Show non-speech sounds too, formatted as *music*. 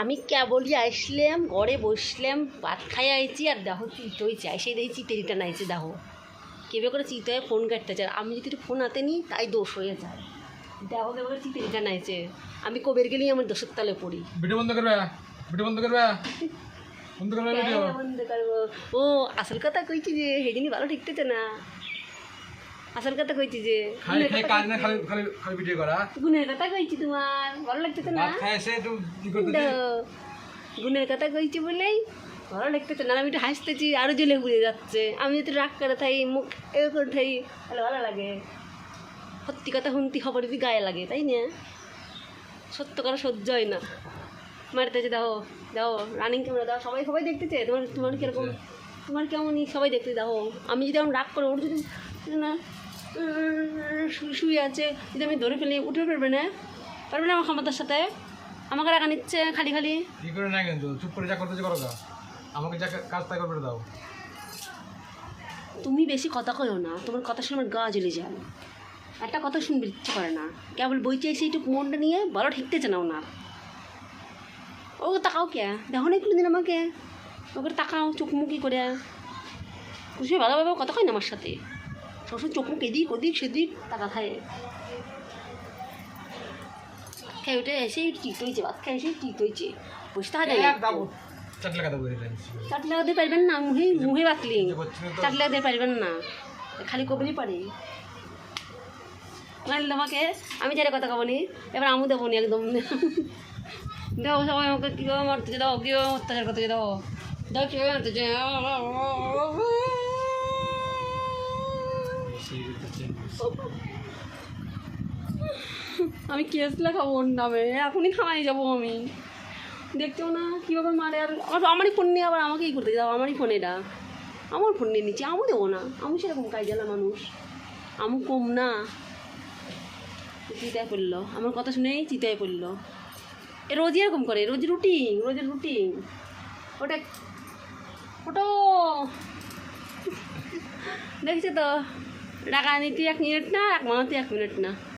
আমি কেবলই আসলাম ঘরে বসলাম ভাত খাই আইছি আর দেখো চিত হয়েছে এসে দেখি চিতে রিটার্ন আইছে দেখো। কেবে করে চিত হয়ে ফোন কাটতে চায়। আমি যদি একটু ফোন হাতে নিই তাই দোষ হয়ে যায়। দেখো কেবে করে চিতে রিটার্ন আইছে আমি কবের গেলেই আমার দোষের তালে পড়ি। ভিডিও বন্ধ করবে? ভিডিও বন্ধ করবে? বন্ধ করবে বন্ধ? ও আসল কথা কইছি যে সেদিনই ভালো ঠিকতেছে না। আসল কথা কইছি যে খালি খালি কাজ না খালি খালি খালি ভিডিও করা। গুণের কথা কইছি তোমার ভালো লাগতেছে না? ভাত খাই এসে একটু কি করতে। গুণের কথা কইছি বলেই ভালো লাগতেছে না আমি একটু হাসতেছি আরও জ্বলে পুড়ে যাচ্ছে। আমি যদি রাগ করে থাই মুখ এ করে থাই তাহলে ভালো লাগে। সত্যি কথা শুনতি খবর যদি গায়ে লাগে তাই না? সত্য করা সহ্য হয় না। মারতেছে দাও দাও রানিং ক্যামেরা দাও সবাই সবাই দেখতেছে? তোমার তোমার কীরকম তোমার কেমনই সবাই দেখতে দাও? আমি যদি আমি রাগ করে ওর যদি না শুয়ে আছে যদি আমি ধরে ফেলি উঠে পারবে না। পারবে না আমার ক্ষমতার সাথে। আমাকে রাখা নিচ্ছে খালি খালি। কি করে না কিন্তু? চুপ করে যা করতেছে করো আমাকে যা কাজ দাও। তুমি বেশি কথা কয়ো না তোমার কথা শুনে আমার গা জ্বলে যায়। একটা কথা শুনবে ইচ্ছে করে না। কেবল বই চাইছে একটু মনটা নিয়ে ভালো ঠিকতেছে না। ওনার ও তাকাও কে? দেখো না দিন আমাকে। ওকে তাকাও চোখ মুখি করে। খুশি ভালোভাবে কথা কয় না আমার সাথে। চোখ মুখ এদিক ওদিক সেদিক তাকা খায় খেয়ে উঠে এসে টিট হয়েছে ভাত খেয়ে এসে টিট হয়েছে বসে থাকা যায়। চাটলে ওদের পারবেন না মুহে মুহে বাতলি বলছি না তো। চাটলে ওদের পারবেন না। খালি কবলি পারে। মারলে আমাকে আমি যারা কথা কব নি এবার আমি দেবো নি একদম। দাও সবাই আমাকে কীভাবে মারতেছে দাও কীভাবে অত্যাচার করতেছে দাও দাও কীভাবে মারতেছে *laughs* আমি কেস লেখাবো ওর নামে। এখনই থানায় যাব আমি। দেখতেও না কীভাবে মারে। আর আমার আমারই ফোন নিয়ে আবার আমাকেই করতে যাও আমারই ফোন এটা। আমার ফোন নিয়ে নিচ্ছি আমি দেবো না। আমি সেরকম কাজেলা মানুষ। আমি কম না। চিতায় পড়ল। আমার কথা শুনেই চিতায় পড়ল। এ রোজই এরকম করে। রোজ রুটিন রোজের রুটিন। ওটা ওটা! দেখছে তো? টাকা নিতে এক মিনিট না এক মানাতে এক মিনিট না।